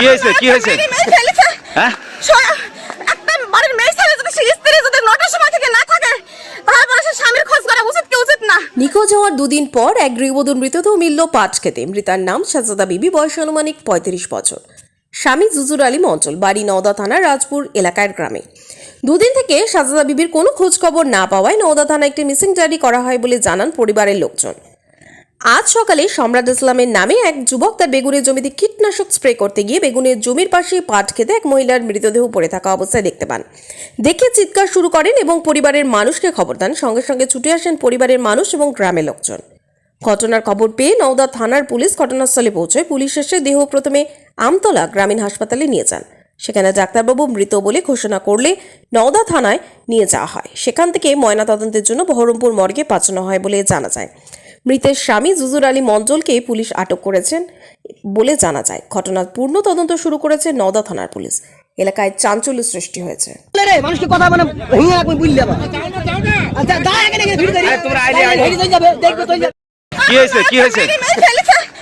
কি হয়েছে? কি হয়েছে। হ্যাঁ? একটা বাড়ির মেয়ে ছেলে যদি স্ত্রী যদি নটার সময় থেকে না থাকে তারপরে সে স্বামীর খোঁজ করা উচিত কি উচিত না? নিখোঁজ হওয়ার দুদিন পর এক গৃহবধূর মৃতদেহ মিলল পাঁচ খেতে মৃতার নাম সাজাদা বিবি বয়স আনুমানিক পঁয়ত্রিশ বছর। স্বামী জুজুর আলী মঞ্চল বাড়ি নওদা থানার রাজপুর এলাকার গ্রামে। দুদিন থেকে সাজাদা বিবির কোনো খোঁজ খবর না পাওয়ায় নওদা থানা একটি মিসিং ডায়েরি করা হয় বলে জানান পরিবারের লোকজন। আজ সকালে সম্রাট ইসলামের নামে এক যুবক তার বেগুনের জমিতে কীটনাশক স্প্রে করতে গিয়ে বেগুনের জমির পাশে পাট খেতে এক মহিলার মৃতদেহ পড়ে থাকা অবস্থায় দেখতে পান। দেখে চিৎকার শুরু করেন এবং পরিবারের মানুষকে খবর দেন। সঙ্গে সঙ্গে ছুটে আসেন পরিবারের মানুষ এবং গ্রামের লোকজন। ঘটনার খবর পেয়ে নওদা থানার পুলিশ ঘটনাস্থলে পৌঁছয়। পুলিশ এসে দেহ প্রথমে আমতলা গ্রামীণ হাসপাতালে নিয়ে যান। সেখানে ডাক্তারবাবু মৃত বলে ঘোষণা করলে নওদা থানায় নিয়ে যাওয়া হয়। সেখান থেকে ময়নাতদন্তের জন্য বহরমপুর মর্গে পাঠানো হয় বলে জানা যায়। মৃতের স্বামী জুজুর আলী মঞ্জলকে পুলিশ আটক করেছেন বলে জানা যায়। ঘটনার পূর্ণ তদন্ত শুরু করেছে নওদা থানার পুলিশ। এলাকায় চাঞ্চল্য সৃষ্টি হয়েছে। মানুষকে কথা মানে আচ্ছা কি হয়েছে কি হয়েছে।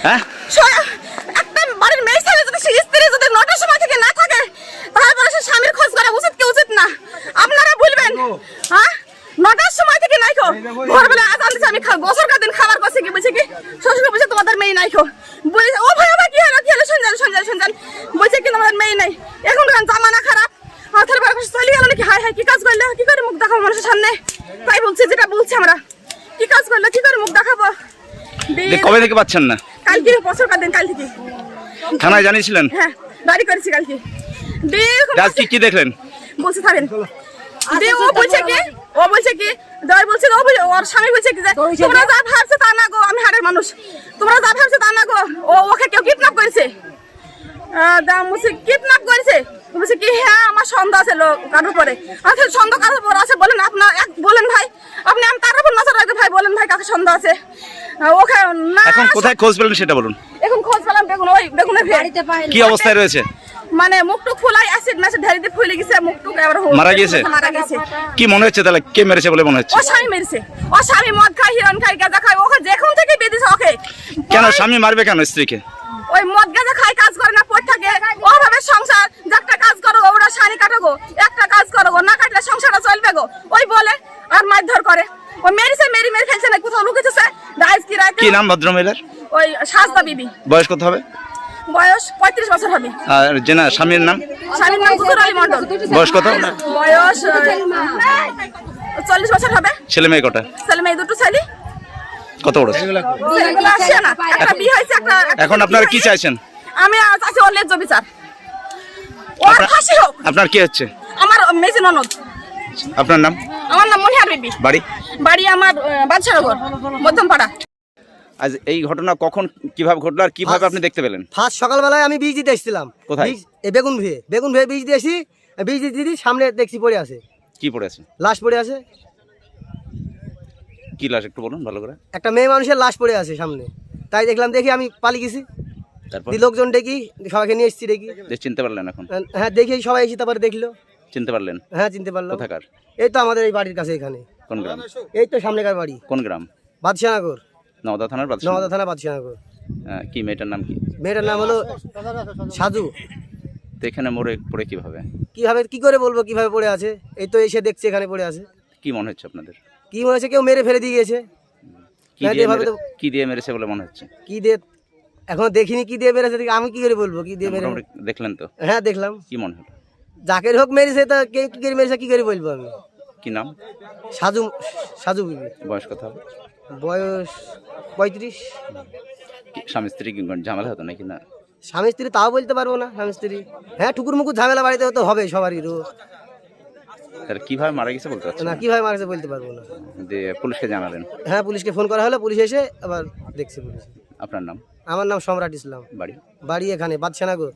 হ্যাঁ? একটা বাড়ির মেয়ে ছেলে যদি স্ত্রী যদি নটার সময় থেকে না থাকে স্বামীর খোঁজ করা উচিত কি উচিত না? আপনারা বলবেন হ্যাঁ? নটার সময় থেকে নাই খো ভোরবেলা আজান দিচ্ছে আমি খা- গোসল কার দিন খাবার করছি কি বলছে কি শ্বশুর বলছে তোমাদের মেয়ে নাই খো বলছে ও ভাই আমার কি হলো কি হলো শুনজান শুনজান শুনজান বলছে কি তোমাদের মেয়ে নাই এখন জামানা খারাপ মাথার বারো চলে গেল নাকি হাই হাই কি কাজ করলে? কি করে মুখ দেখাবো মানুষের সামনে? তাই বলছি যেটা বলছি আমরা। কি কাজ করলে কি করে মুখ দেখাবো? কবে থেকে পাচ্ছেন না? কালকে বছর কার দিন কাল থেকে। থানায় জানিয়েছিলেন? হ্যাঁ বাড়ি করেছি কালকে। দিয়ে কি কি দেখলেন? বলছে থাকেন দিয়ে ও বলছে কি ও বলছে কি দয় বলছে ও বলছে ওর স্বামী বলছে কি যে তোমরা যা ভাবছ তা না গো আমি হাড়ের মানুষ। তোমরা যা ভাবছ তা না গো ও ওকে কেউ কিডন্যাপ করেছে। দাম বলছে কিডন্যাপ করেছে। বলছে কি হ্যাঁ আমার সন্দেহ আছে লোক কারোর পরে আচ্ছা সন্দেহ কারোর উপর আছে? বলেন আপনার এক বলেন ভাই। আপনি আমি তার উপর নজর রাখতে ভাই? বলেন ভাই কাকে সন্দেহ আছে? ওকে না এখন কোথায় খোঁজ পেলেন সেটা বলুন। এখন খোঁজ পেলাম বেগুন ওই বেগুনের বাড়িতে কি অবস্থায় রয়েছে? মানে মুখটুক ফুলাই অ্যাসিড ম্যাসিড ঢালিতে ফুলে গেছে মুখটুক এবার মারা গিয়েছে? মারা গেছে। কি মনে হচ্ছে তাহলে? কে মেরেছে বলে মনে হচ্ছে? ও স্বামী মেরেছে। ও স্বামী মদ খায় হিরণ খায় গাঁজা খায় ওকে যখন থেকে বেঁধেছে ওকে। কেন স্বামী মারবে কেন স্ত্রীকে? ওই মদ গাঁজা খায় কাজ করে না পড়ে থাকে ওভাবে সংসার যে একটা কাজ ওরা শাড়ি কাটো গো একটা কাজ করো গো না কাটলে সংসারটা চলবে গো। ওই বলে আর মারধর করে। ও মেরেছে মেরি মেরে ফেলছে না কোথাও লুকেছে রাইস কি রাইতে কি নাম ভদ্রমহিলার? ওই সাজদা বিবি। বয়স কত হবে? বয়স পঁয়ত্রিশ বছর হবে। আর যে না স্বামীর নাম? স্বামীর নাম কুকুর আলী মন্ডল বয়স কত? বয়স চল্লিশ বছর হবে। ছেলে মেয়ে কটা? ছেলে মেয়ে দুটো ছেলে। কত বড়? একটা বিয়ে হয়েছে একটা একটা এখন আপনারা কি চাইছেন? আমি চাচ্ছি ওর ন্যায্য বিচার। আপনার- ফাঁসি হোক। আপনার কি হচ্ছে? আমার মেজি ননদ। আপনার নাম? আমার নাম মনিহার বিবি। বাড়ি? বাড়ি আমার বাদশাহনগর মধ্যমপাড়া। আজ এই ঘটনা কখন কীভাবে ঘটলো আর কীভাবে আপনি দেখতে পেলেন? ফার্স্ট সকালবেলায় আমি বীজ দিতে এসেছিলাম। কোথায়? বেগুন ভুয়ে বেগুন ভুয়ে বীজ দিয়ে এসি বীজ দিতে দিতে সামনে দেখছি পড়ে আছে। কি পড়ে আছে? লাশ পড়ে আছে। কি লাশ একটু বলুন ভালো করে। একটা মেয়ে মানুষের লাশ পড়ে আছে সামনে। তাই দেখলাম দেখি আমি পালিয়ে গেছি। তারপর? দিয়ে লোকজন ডেকি সবাইকে নিয়ে এসেছি ডেকি যে চিনতে পারলেন এখন? হ্যাঁ দেখি সবাই এসে তারপরে দেখল। চিনতে পারলেন? হ্যাঁ চিনতে পারলাম। কোথাকার? এই তো আমাদের এই বাড়ির কাছে এখানে। কোন গ্রাম? এই তো সামনেকার বাড়ি। কোন গ্রাম? বাদশাহনগর। নওদা থানার বাদশা নওদা থানা বাদশাহনগর। কি মেয়েটার নাম কি? মেয়েটার নাম হলো সাজু। তো এখানে মরে পড়ে কীভাবে? কীভাবে কি করে বলব কীভাবে পড়ে আছে? এই তো এসে দেখছি এখানে পড়ে আছে। কি মনে হচ্ছে আপনাদের? কি মনে হচ্ছে কেউ মেরে ফেলে দিয়ে গেছে। কি দিয়ে এভাবে মেরে- কি দিয়ে মেরেছে বলে মনে হচ্ছে? কি দিয়ে এখনও দেখিনি কি দিয়ে মেরেছে দেখি আমি কি করে বলব কি দিয়ে মেরে মোটামুটি দেখলেন তো? হ্যাঁ দেখলাম। কি মনে হলো? যাকে হোক মেরেছে তা কে কি করে মেরেছে কি করে বলব আমি? কি নাম? সাজু সাজু বিবি বয়স কত হবে? বয়স পঁয়ত্রিশ। স্বামী স্ত্রী কি ঝামেলা হতো নাকি না? স্বামী স্ত্রী তাও বলতে পারব না স্বামী স্ত্রী। হ্যাঁ টুকুর মুকুর ঝামেলা বাড়িতে তো হবে সবারই রো তাহলে কীভাবে মারা গেছে বলতে পারছি? না কীভাবে মারছে বলতে পারব না। দিয়ে পুলিশকে জানালেন? হ্যাঁ পুলিশকে ফোন করা হলো পুলিশ এসে আবার দেখছে পুলিশ। আপনার নাম? আমার নাম সম্রাট ইসলাম। বাড়ি? বাড়ি এখানে বাদশানগর